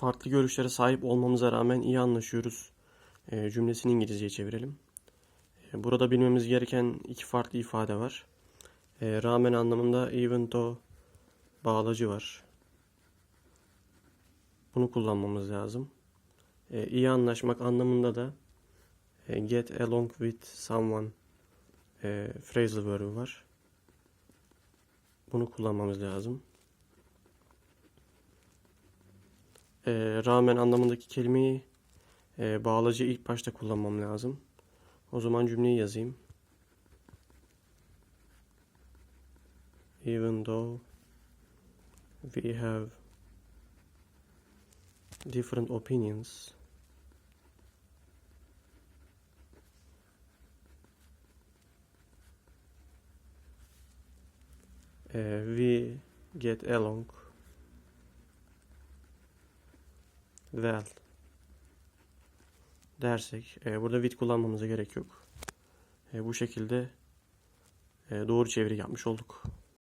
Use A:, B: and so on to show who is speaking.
A: farklı görüşlere sahip olmamıza rağmen iyi anlaşıyoruz e, cümlesini İngilizceye çevirelim. E, burada bilmemiz gereken iki farklı ifade var. E, rağmen anlamında even though bağlacı var. Bunu kullanmamız lazım. E, iyi anlaşmak anlamında da e, get along with someone e, phrasal verb'i var. Bunu kullanmamız lazım. E, rağmen anlamındaki kelimeyi e, bağlacı ilk başta kullanmam lazım. O zaman cümleyi yazayım. Even though we have different opinions uh, we get along well dersek e, burada with kullanmamıza gerek yok. E, bu şekilde e, doğru çeviri yapmış olduk.